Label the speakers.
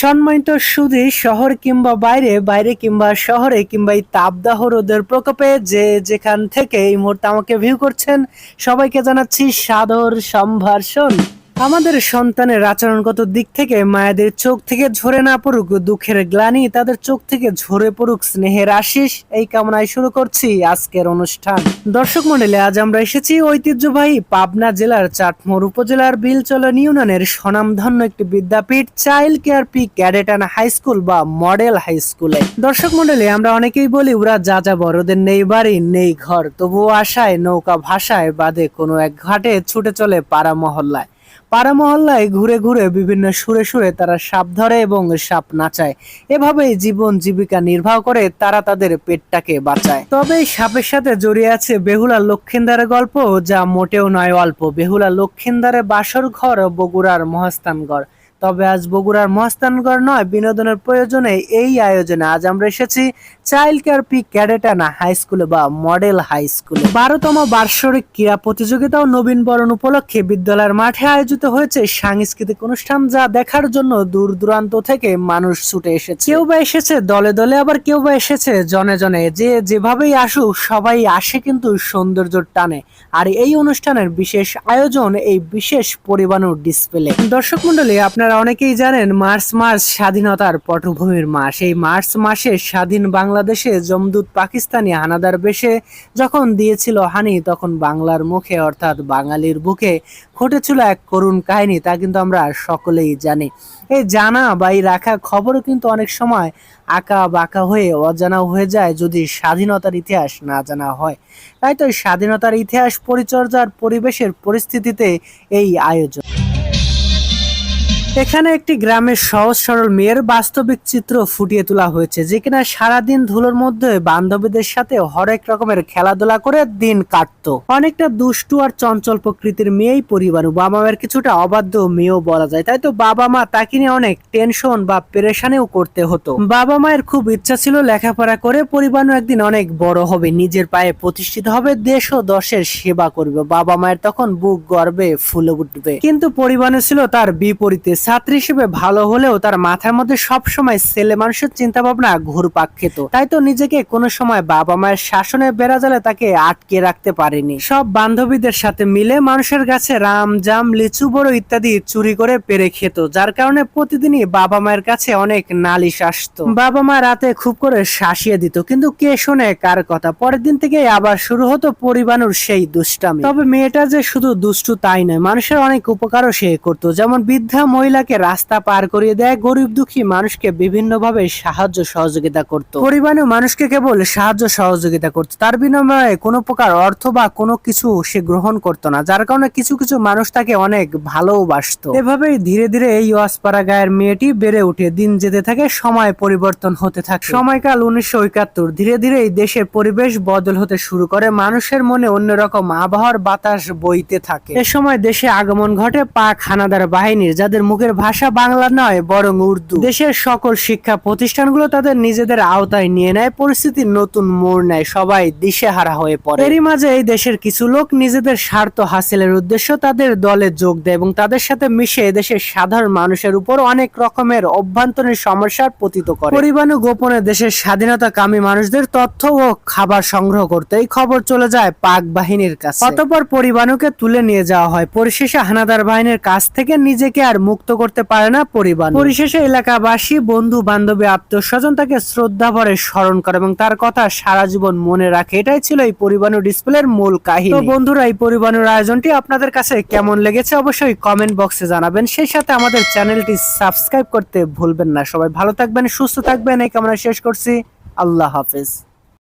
Speaker 1: সম্মানিত সুদী শহর কিংবা বাইরে বাইরে কিংবা শহরে কিংবা এই তাপদাহ রোদের প্রকোপে যে যেখান থেকে এই মুহূর্তে আমাকে ভিউ করছেন, সবাইকে জানাচ্ছি সাদর সম্ভাষণ। আমাদের সন্তানের আচরণগত দিক থেকে মায়েদের চোখ থেকে ঝরে না পড়ুক, দুঃখের গ্লানি তাদের চোখ থেকে ঝরে পড়ুক, স্নেহের আশিস, এই কামনায় শুরু করছি আজকের অনুষ্ঠান। দর্শক মন্ডলী আজ আমরা এসেছি ঐতিহ্যবাহী পাবনা জেলার চাটমোর উপজেলার বিলচলন ইউনিয়নের স্বনামধন্য একটি বিদ্যাপীঠ child care P cadet and high school বা মডেল হাই স্কুলে। দর্শক মন্ডলী আমরা অনেকেই বলি ওরা যা যা বড়দের নেই বাড়ি, নেই ঘর, তবুও আশায়, নৌকা ভাষায় বাদে কোনো এক ঘাটে ছুটে চলে পাড়া মহল্লায়। পাড়া মহল্লায় ঘুরে ঘুরে বিভিন্ন সুরে সুরে তারা সাপ ধরে এবং সাপ নাচায়। এভাবেই জীবন জীবিকা নির্বাহ করে তারা তাদের পেটটাকে বাঁচায়। তবে সাপের সাথে জড়িয়ে আছে বেহুলা লক্ষিন্দারের গল্প, যা মোটেও নয় অল্প। বেহুলা লক্ষিন্দারে বাসর ঘর বগুড়ার মহাস্থানগড় তবে আজ বগুড়ার মহাস্থানগড় নয়, বিনোদনের প্রয়োজনে এই আয়োজনে আজ আমরা এসেছি চাইল্ড কেয়ার পি ক্যাডেটানা হাই স্কুলে বা মডেল হাই স্কুলে বারোতম বার্ষিক ক্রীড়া প্রতিযোগিতা ও নবীন বরণ উপলক্ষে বিদ্যালয়ের মাঠে আয়োজিত হয়েছে। সাংস্কৃতিক অনুষ্ঠান যা দেখার জন্য দূর দূরান্ত থেকে মানুষ ছুটে এসেছে। কেউ বা এসেছে দলে দলে, আবার কেউ বা এসেছে জনে জনে। যে যেভাবেই আসুক, সবাই আসে কিন্তু সৌন্দর্যর টানে। আর এই অনুষ্ঠানের বিশেষ আয়োজন এই বিশেষ পরিমাণ ডিসপ্লে দর্শক মন্ডলী আপনারা অনেকেই জানেন, মার্চ মাস স্বাধীনতার পটভূমির মাস। এই মার্চ মাসে স্বাধীন বাংলাদেশে জমদূত পাকিস্তানি হানাদার বেশে যখন দিয়েছিল হানি, তখন বাংলার মুখে, অর্থাৎ বাঙালির বুকে, ঘটেছিল এক করুণ কাহিনী, তা কিন্তু আমরা সকলেই জানি। এই জানা বা এই রাখা খবরও কিন্তু অনেক সময় আঁকা বাঁকা হয়ে অজানা হয়ে যায় যদি স্বাধীনতার ইতিহাস না জানা হয়। তাই তো স্বাধীনতার ইতিহাস পরিচর্যার পরিবেশের পরিস্থিতিতে এই আয়োজন। এখানে একটি গ্রামের সহজ সরল মেয়ের বাস্তবিক চিত্র ফুটিয়ে তোলা হয়েছে, যে কিনা সারাদিন ধুলোর মধ্যে বান্ধবীদের সাথে হরেক রকমের খেলাধুলা করে দিন কাটতো। অনেকটা দুষ্টু আর চঞ্চল প্রকৃতির মেয়েই পরিবার। বাবা মায়ের কিছুটা অবাধ্য মেয়েও বলা যায়। তাই তো বাবা মা তাকে নিয়ে অনেক টেনশন বা পেরেশানিও করতে হতো। বাবা মায়ের খুব ইচ্ছা ছিল লেখাপড়া করে পরিবারু একদিন অনেক বড় হবে, নিজের পায়ে প্রতিষ্ঠিত হবে, দেশ ও দশের সেবা করবে। বাবা মায়ের তখন বুক গর্বে ফুলে উঠবে। কিন্তু পরিবারে ছিল তার বিপরীতে ছাত্রী হিসেবে ভালো হলেও তার মাথার মধ্যে সব সময় ছেলে মানুষের চিন্তা ভাবনা ঘুরপাক খেত। তাই তো নিজেকে কোনো সময় বাবা মায়ের শাসনে বেড়া জালে তাকে আটকে রাখতে পারেনি। সব বান্ধবীদের সাথে মিলে মানুষের কাছে রাম, জাম, লিচু, বড় ইত্যাদি চুরি করে পেরে খেত, যার কারণে প্রতিদিনই বাবা মায়ের কাছে অনেক নালিশ আসতো। বাবা মা রাতে খুব করে শাসিয়ে দিত, কিন্তু কে শোনে কার কথা? পরের দিন থেকে আবার শুরু হতো পরিবানুর সেই দুষ্টামি। তবে মেয়েটা যে শুধু দুষ্টু তাই নয়, মানুষের অনেক উপকারও সে করতো, যেমন বৃদ্ধা মহিলাকে রাস্তা পার করিয়ে দেয়, গরিব দুঃখী মানুষকে বিভিন্নভাবে সাহায্য সহযোগিতা করত। পরিবারে মানুষকে কেবল সাহায্য সহযোগিতা করত। তার বিনিময়ে কোনো প্রকার অর্থ বা কোনো কিছু সে গ্রহণ করত না, যার কারণে কিছু কিছু মানুষ তাকে অনেক ভালোবাসত এভাবেই ধীরে ধীরে এই ওয়াসপাড়া গায়ের মেয়েটি বেড়ে উঠে। দিন যেতে থাকে, সময় পরিবর্তন হতে থাকে। সময়কাল উনিশশো একাত্তর। ধীরে ধীরে এই দেশের পরিবেশ বদল হতে শুরু করে। মানুষের মনে অন্যরকম আবহাওয়ার বাতাস বইতে থাকে। এ সময় দেশে আগমন ঘটে পাক হানাদার বাহিনীর, যাদের মুখের ভাষা বাংলা নয়, বরং উর্দু। দেশের সকল শিক্ষা প্রতিষ্ঠানগুলো তাদের নিজেদের আওতায় নিয়ে নেয় পরিস্থিতির নতুন মোড় নেয়, সবাই দিশেহারা হয়ে পড়ে। এরই মাঝে এই দেশের কিছু লোক নিজেদের স্বার্থ হাসিলের উদ্দেশ্য তাদের দলে যোগ দেয় এবং তাদের সাথে মিশে দেশের সাধারণ মানুষের উপর অনেক রকমের অভ্যন্তরীণ সমস্যার পতিত করে। পরিবাণু গোপনে দেশের স্বাধীনতা কামী মানুষদের তথ্য ও খাবার সংগ্রহ করতে এই খবর চলে যায় পাক বাহিনীর কাছে। অতপর পরিবাণুকে তুলে নিয়ে যাওয়া হয়। পরিশেষে হানাদার বাহিনীর কাছ থেকে নিজেকে আর মুক্ত করতে পারে না পরিবার পরিশেষে এলাকাবাসী, বন্ধু, বান্ধবী, আত্মীয় স্বজন তাকে শ্রদ্ধা ভরে স্মরণ করে এবং তার কথা সারা জীবন মনে রাখে। এটাই ছিল এই পরিবাণু ডিসপ্লের মূল কাহিনী। বন্ধুরা, এই পরিবাণুর আয়োজনটি আপনাদের কাছে কেমন লেগেছে অবশ্যই কমেন্ট বক্সে জানাবেন। সেই সাথে আমাদের চ্যানেলটি সাবস্ক্রাইব করতে ভুলবেন না। সবাই ভালো থাকবেন, সুস্থ থাকবেন। এই কামনা শেষ করছি। আল্লাহ হাফেজ।